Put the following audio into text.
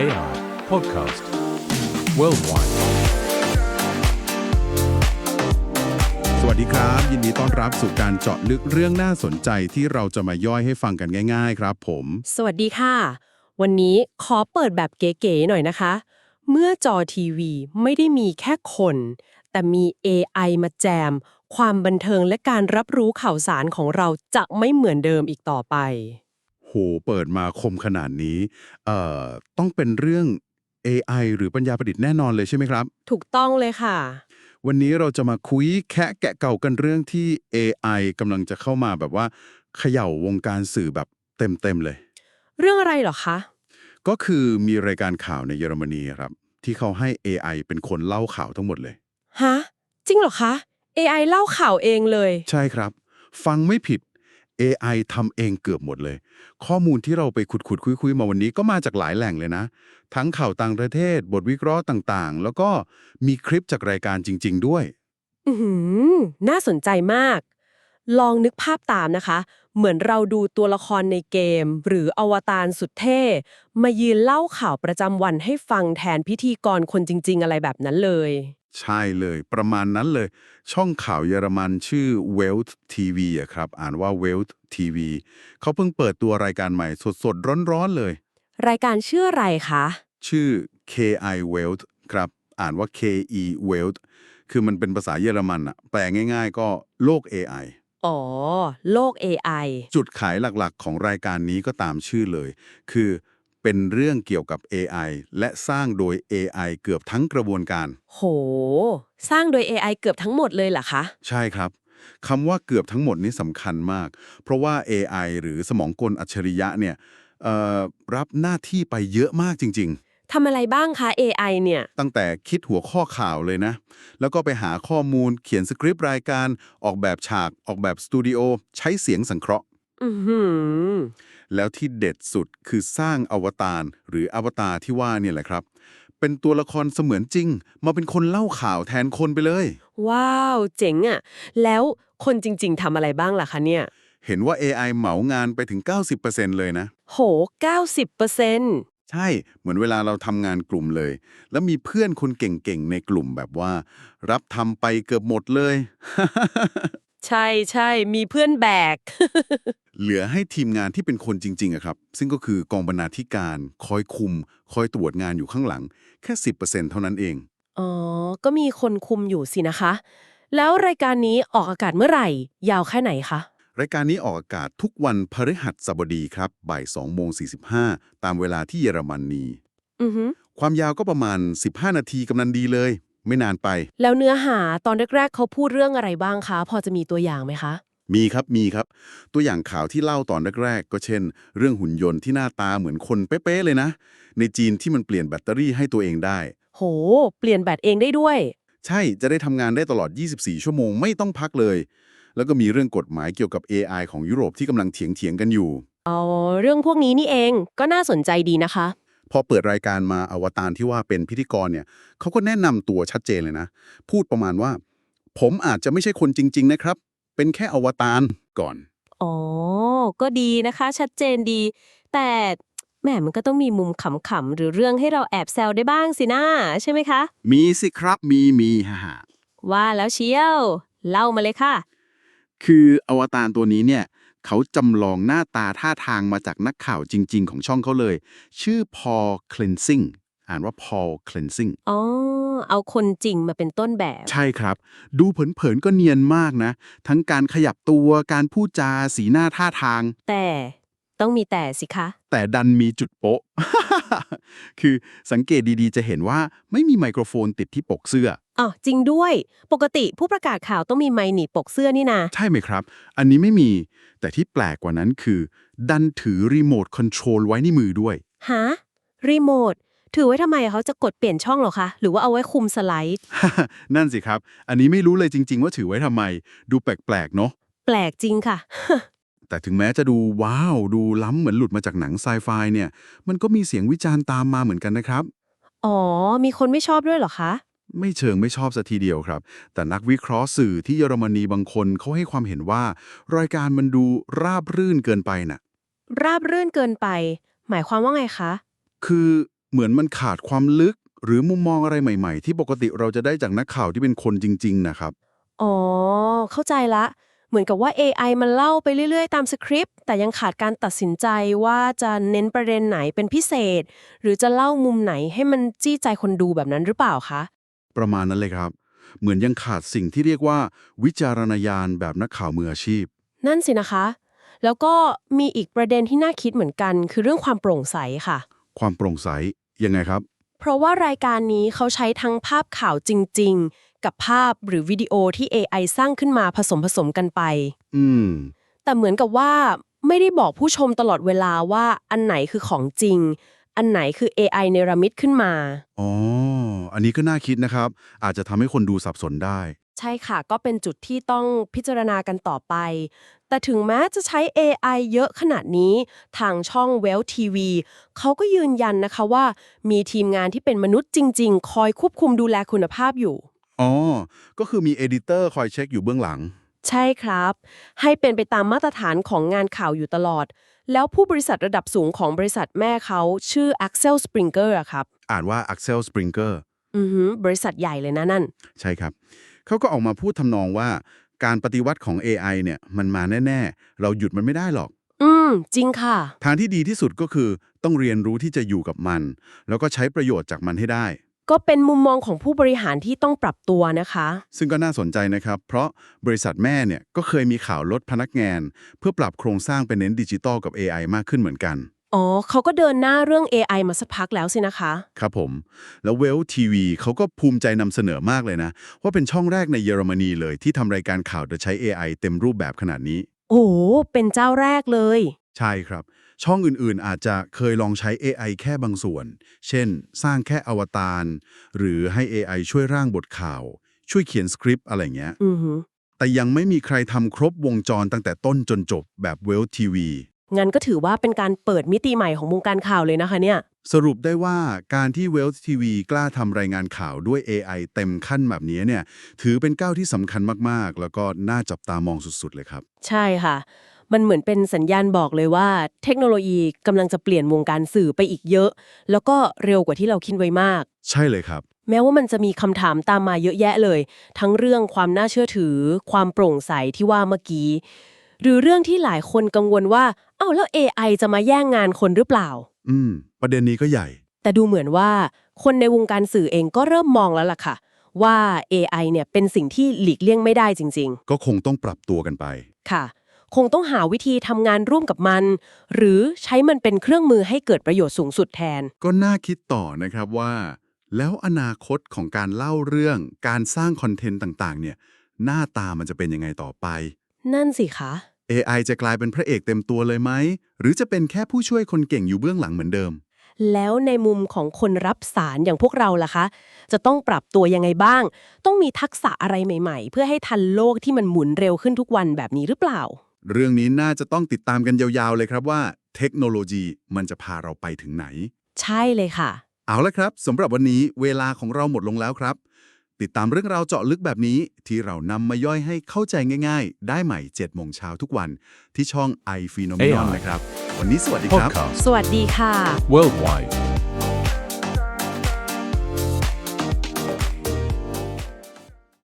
AI Podcast Worldwide สวัสดีครับ ยินดีต้อนรับสู่การเจาะลึกเรื่องน่าสนใจที่เราจะมาย่อยให้ฟังกันง่าย ๆ ครับผม สวัสดีค่ะ วันนี้ขอเปิดแบบเก๋ๆหน่อยนะคะ เมื่อจอทีวีไม่ได้มีแค่คน แต่มี AI มาแจม ความบันเทิงและการรับรู้ข่าวสารของเราจะไม่เหมือนเดิมอีกต่อไป โหเปิดมาคมขนาดนี้เอ่อต้องเป็นเรื่อง AI หรือปัญญาประดิษฐ์แน่นอนเลยใช่ไหมครับ ถูกต้องเลยค่ะ วันนี้เราจะมาคุยแคะแกะเก่ากันเรื่องที่ AI กำลังจะเข้ามาแบบว่าเขย่าวงการสื่อแบบเต็มๆเลย เรื่องอะไรเหรอคะ ก็คือมีรายการข่าวในเยอรมนีครับ ที่เขาให้ AI เป็นคนเล่าข่าวทั้งหมดเลย ฮะ จริงเหรอคะ AI เล่าข่าวเองเลย ใช่ครับ ฟังไม่ผิด AI ทำเองเกือบหมดเลย ข้อมูลที่เราไปขุดขุดคุยคุยมาวันนี้ก็มาจากหลายแหล่งเลยนะ ทั้งข่าวต่างประเทศ บทวิเคราะห์ต่างๆ แล้วก็มีคลิปจากรายการจริง ๆ ด้วย อือหือน่าสนใจมาก ลองนึกภาพตามนะคะ เหมือนเราดูตัวละครในเกม หรืออวตารสุดเท่ มายืนเล่าข่าวประจำวันให้ฟังแทนพิธีกรคนจริง ๆ อะไรแบบนั้นเลย ใช่เลยประมาณนั้นเลย ช่องข่าวเยอรมันชื่อ Welt TV อะครับ อ่านว่า Welt TV เขาเพิ่งเปิดตัวรายการใหม่สดๆ ร้อนๆเลย รายการชื่ออะไรคะ ชื่อ KI Welt ครับ อ่านว่า KE Welt คือมันเป็นภาษาเยอรมันอะแปลง่ายๆ ก็โลก AI อ๋อ โลก AI จุดขายหลักๆ ของรายการนี้ก็ตามชื่อเลย คือ เป็นเรื่องเกี่ยวกับ AI และสร้างโดย AI เกือบทั้งกระบวนการ โห สร้างโดย AI เกือบทั้งหมดเลยเหรอคะ ใช่ครับคำว่าเกือบทั้งหมดนี้สำคัญมาก เพราะว่า AI หรือสมองกลอัจฉริยะเนี่ยเอ่อรับหน้าที่ไปเยอะมากจริงทำอะไรบ้างคะ AI เนี่ยๆตั้งแต่คิดหัวข้อข่าวเลยนะ แล้วก็ไปหาข้อมูลเขียนสคริปต์รายการ ออกแบบฉาก ออกแบบสตูดิโอ ใช้เสียงสังเคราะห์ อือหือ แล้วที่เด็ดสุดคือสร้างอวตารหรืออวตารที่ว่าเนี่ยแหละครับ เป็นตัวละครเสมือนจริง มาเป็นคนเล่าข่าวแทนคนไปเลย ว้าว เจ๋งอะแล้วคนจริง ๆทำอะไรบ้างล่ะคะเนี่ย เห็นว่า AI เหมางานไปถึง 90%เลยนะ โห 90%ใช่ เหมือนเวลาเราทำงานกลุ่มเลย แล้วมีเพื่อนคนเก่งๆ ในกลุ่มแบบว่า รับทำไปเกือบหมดเลย ใช่ใช่มีเพื่อนแบก เหลือให้ทีมงานที่เป็นคนจริงๆอะครับ ซึ่งก็คือกองบรรณาธิการคอยคุม คอยตรวจงานอยู่ข้างหลัง แค่ 10%เท่านั้นเอง อ๋อ ก็มีคนคุมอยู่สินะคะ แล้วรายการนี้ออกอากาศเมื่อไหร่ ยาวแค่ไหนคะ รายการนี้ออกอากาศทุกวันพฤหัสบดีครับบ่าย2โมง45 ตามเวลาที่เยอรมนนีอือฮึความยาวก็ประมาณ 15 นาทีกำนันดีเลย ไม่นานไป แล้วเนื้อหาตอนแรกๆเขาพูดเรื่องอะไรบ้างคะ พอจะมีตัวอย่างไหมคะ มีครับมีครับ ตัวอย่างข่าวที่เล่าตอนแรกๆ ก็เช่น เรื่องหุ่นยนต์ที่หน้าตาเหมือนคนเป๊ะๆเลยนะ ในจีนที่มันเปลี่ยนแบตเตอรี่ให้ตัวเองได้ โห เปลี่ยนแบตเองได้ด้วย ใช่จะได้ทำงานได้ตลอด 24 ชั่วโมงไม่ต้องพักเลย แล้วก็มีเรื่องกฎหมายเกี่ยวกับ AI ของยุโรปที่กำลังเถียงๆกันอยู่ อ๋อ เรื่องพวกนี้นี่เองก็น่าสนใจดีนะคะ พอเปิดรายการมาอวตารที่ว่าเป็นพิธีกรเนี่ยเขาก็แนะนำตัวชัดเจนเลยนะ พูดประมาณว่า ผมอาจจะไม่ใช่คนจริง ๆ นะครับ เป็นแค่อวตารก่อน อ๋อ ก็ดีนะคะ ชัดเจนดี แต่แหมมันก็ต้องมีมุมขำๆหรือเรื่องให้เราแอบแซวได้บ้างสินะใช่ไหมคะ มีสิครับมีมีฮ่าฮ่าว่าแล้วเชียว เล่ามาเลยค่ะ คืออวตารตัวนี้เนี่ย เขาจำลองหน้าตาท่าทางมาจากนักข่าวจริง ๆ ของช่องเขาเลย ชื่อ Paul Cleansing อ่านว่า Paul Cleansing อ๋อ เอาคนจริงมาเป็นต้นแบบ ใช่ครับ ดูเผินๆก็เนียนมากนะ ทั้งการขยับตัวการพูดจาสีหน้าท่าทาง แต่ต้องมีแต่สิคะ แต่ดันมีจุดโป๊ะ คือสังเกตดีๆ จะเห็นว่าไม่มีไมโครโฟนติดที่ปกเสื้อ อ๋อจริงด้วย ปกติผู้ประกาศข่าวต้องมีไมค์หนีบปกเสื้อนี่นาใช่ไหมครับ อันนี้ไม่มี แต่ที่แปลกกว่านั้นคือ ดันถือรีโมทคอนโทรลไว้ในมือด้วย ฮะรีโมทถือไว้ทำไมเขาจะกดเปลี่ยนช่องเหรอคะ หรือว่าเอาไว้คุมสไลด์ นั่นสิครับ อันนี้ไม่รู้เลยจริง ๆ ว่าถือไว้ทำไม ดูแปลกๆเนาะ แปลกจริงค่ะ แต่ถึงแม้จะดูว้าว ดูล้ำเหมือนหลุดมาจากหนังไซไฟเนี่ย มันก็มีเสียงวิจารณ์ตามมาเหมือนกันนะครับ อ๋อ มีคนไม่ชอบด้วยเหรอคะ ไม่เชิงไม่ชอบสัทีเดียวครับ แต่นักวิเคราะห์สื่อที่เยอรมนีบางคนเขาให้ความเห็นว่า รายการมันดูราบรื่นเกินไปน่ะ ราบรื่นเกินไป หมายความว่าไงคะ คือเหมือนมันขาดความลึก หรือมุมมองอะไรใหม่ๆ ที่ปกติเราจะได้จากนักข่าวที่เป็นคนจริง ๆ นะครับ อ๋อ เข้าใจละ เหมือนกับว่า AI มันเล่าไปเรื่อย ๆ ตามสคริปต์ แต่ยังขาดการตัดสินใจว่าจะเน้นประเด็นไหนเป็นพิเศษ หรือจะเล่ามุมไหนให้มันจี้ใจคนดูแบบนั้นหรือเปล่าคะ ประมาณนั้นเลยครับ เหมือนยังขาดสิ่งที่เรียกว่า วิจารณญาณแบบนักข่าวมืออาชีพ นั่นสินะคะ แล้วก็มีอีกประเด็นที่น่าคิดเหมือนกัน คือเรื่องความโปร่งใสค่ะ ความโปร่งใสยังไงครับ เพราะว่ารายการนี้เขาใช้ทั้งภาพข่าวจริง ๆ กับภาพหรือวิดีโอที่ AI สร้างขึ้นมาผสมผสมกันไป อืม แต่เหมือนกับว่าไม่ได้บอกผู้ชมตลอดเวลาว่าอันไหนคือของจริง อันไหนคือ AI เนรมิตขึ้นมา อ๋อ อันนี้ก็น่าคิดนะครับ อาจจะทำให้คนดูสับสนได้ ใช่ค่ะ ก็เป็นจุดที่ต้องพิจารณากันต่อไป แต่ถึงแม้จะใช้ AI เยอะขนาดนี้ ทางช่อง Well TV เขาก็ยืนยันนะคะว่า มีทีมงานที่เป็นมนุษย์จริง ๆ คอยควบคุมดูแลคุณภาพอยู่ อ๋อ ก็คือมีเอดิเตอร์คอยเช็คอยู่เบื้องหลัง ใช่ครับ ให้เป็นไปตามมาตรฐานของงานข่าวอยู่ตลอด แล้วผู้บริษัทระดับสูงของบริษัทแม่เขาชื่อ Axel Springer อะครับ อ่านว่า Axel Springer อือหือบริษัทใหญ่เลยนะนั่น ใช่ครับ เขาก็ออกมาพูดทำนองว่า การปฏิวัติของ AI เนี่ยมันมาแน่ ๆ เราหยุดมันไม่ได้หรอก อืม จริงค่ะ ทางที่ดีที่สุดก็คือต้องเรียนรู้ที่จะอยู่กับมัน แล้วก็ใช้ประโยชน์จากมันให้ได้ ก็เป็นมุมมองของผู้บริหารที่ต้องปรับตัวนะคะ ซึ่งก็น่าสนใจนะครับ เพราะบริษัทแม่เนี่ยก็เคยมีข่าวลดพนักงาน เพื่อปรับโครงสร้างเป็นเน้นดิจิตอลกับ AI มากขึ้นเหมือนกัน อ๋อ เขาก็เดินหน้าเรื่อง AI มาสักพักแล้วสินะคะ ครับผม แล้วเวลทีวีเขาก็ภูมิใจนำเสนอมากเลยนะ ว่าเป็นช่องแรกในเยอรมนีเลยที่ทำรายการข่าวโดยใช้ AI เต็มรูปแบบขนาดนี้ โอ้โหเป็นเจ้าแรกเลย ใช่ครับ ช่องอื่นๆ อาจจะเคยลองใช้ AI แค่บางส่วน เช่น สร้างแค่อวตาร หรือให้ AI ช่วยร่างบทข่าว ช่วยเขียนสคริปต์อะไรเงี้ย อือหือแต่ยังไม่มีใครทำครบวงจรตั้งแต่ต้นจนจบแบบเวลทีวี งั้นก็ถือว่าเป็นการเปิดมิติใหม่ของวงการข่าวเลยนะคะเนี่ย สรุปได้ว่าการที่เวลทีวีกล้าทำรายงานข่าวด้วย AI เต็มขั้นแบบนี้เนี่ย ถือเป็นก้าวที่สำคัญมากๆ แล้วก็น่าจับตามองสุดๆเลยครับ ใช่ค่ะ มันเหมือนเป็นสัญญาณบอกเลยว่า เทคโนโลยีกำลังจะเปลี่ยนวงการสื่อไปอีกเยอะ แล้วก็เร็วกว่าที่เราคิดไว้มาก ใช่เลยครับ แม้ว่ามันจะมีคำถามตามมาเยอะแยะเลย ทั้งเรื่องความน่าเชื่อถือ ความโปร่งใสที่ว่าเมื่อกี้ หรือเรื่องที่หลายคนกังวลว่าเอ้าแล้ว AI จะมาแย่งงานคนหรือเปล่า อืม ประเด็นนี้ก็ใหญ่ แต่ดูเหมือนว่า คนในวงการสื่อเองก็เริ่มมองแล้วล่ะค่ะ ว่า AI เนี่ยเป็นสิ่งที่หลีกเลี่ยงไม่ได้จริง ก็คงต้องปรับตัวกันไป ๆ ค่ะ คงต้องหาวิธีทำงานร่วมกับมัน หรือใช้มันเป็นเครื่องมือให้เกิดประโยชน์สูงสุดแทน ก็น่าคิดต่อนะครับว่า แล้วอนาคตของการเล่าเรื่องการสร้างคอนเทนต์ต่างๆ เนี่ย หน้าตามันจะเป็นยังไงต่อไป นั่นสิคะ AI จะกลายเป็นพระเอกเต็มตัวเลยไหม หรือจะเป็นแค่ผู้ช่วยคนเก่งอยู่เบื้องหลังเหมือนเดิม แล้วในมุมของคนรับสารอย่างพวกเราล่ะคะ จะต้องปรับตัวยังไงบ้าง ต้องมีทักษะอะไรใหม่ ๆ เพื่อให้ทันโลกที่มันหมุนเร็วขึ้นทุกวันแบบนี้หรือเปล่า เรื่องนี้น่าจะต้องติดตามกันยาวๆเลยครับว่า เทคโนโลยีมันจะพาเราไปถึงไหน ใช่เลยค่ะ เอาละครับสำหรับวันนี้เวลาของเราหมดลงแล้วครับ ติดตามเรื่องราวเจาะลึกแบบนี้ ที่เรานำมาย่อยให้เข้าใจง่ายๆ ได้ใหม่7โมงเช้าทุกวัน ที่ช่อง i p h e n o m e n o n AI นะครับ วันนี้สวัสดีครับ Podcast สวัสดีค่ะ Worldwide